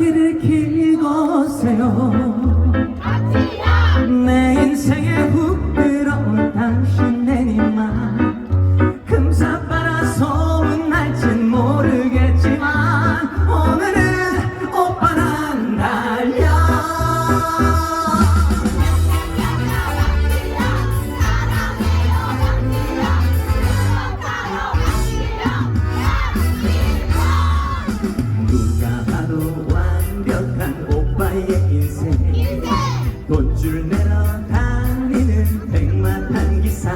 갓길을 길고 세요 돈줄 내러 다니는 백마탄 기사.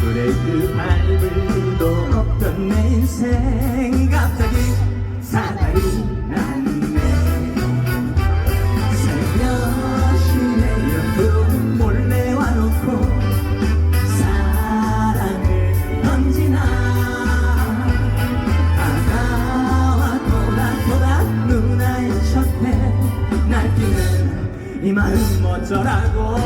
브레이크 밟을 일도 없던 내 인생 이 마음 어쩌라고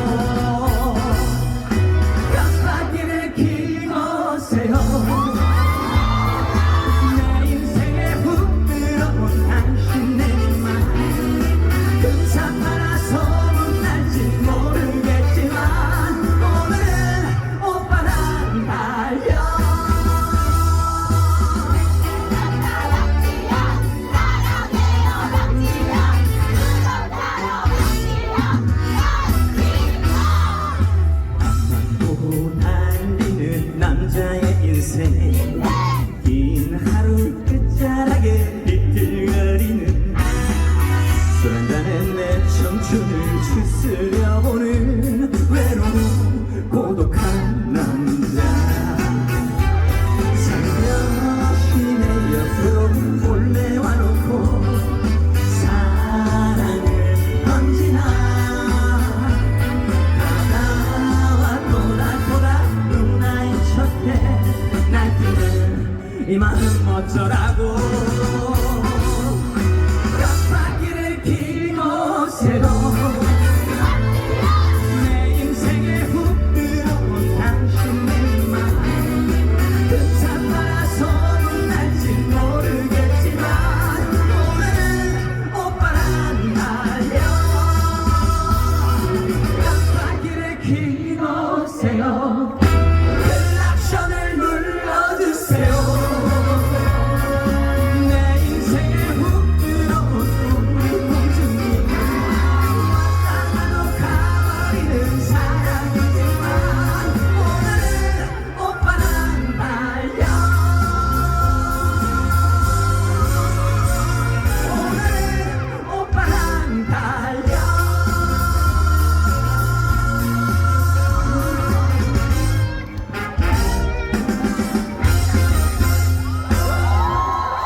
내 청춘을 추스려 보는 외로운 고독한 남자. 살며시 내 옆으로 몰래 와놓고 사랑을 던지나. 돌아 돌아 누나의 곁에 날뛰는 이 마음 어쩌라고 새로 내 인생에 훅 들어온 당신의 맘 끝을 말아서는 알지 모르겠지만 오늘은 오빠란 말여 깜빡이를 긴 오세요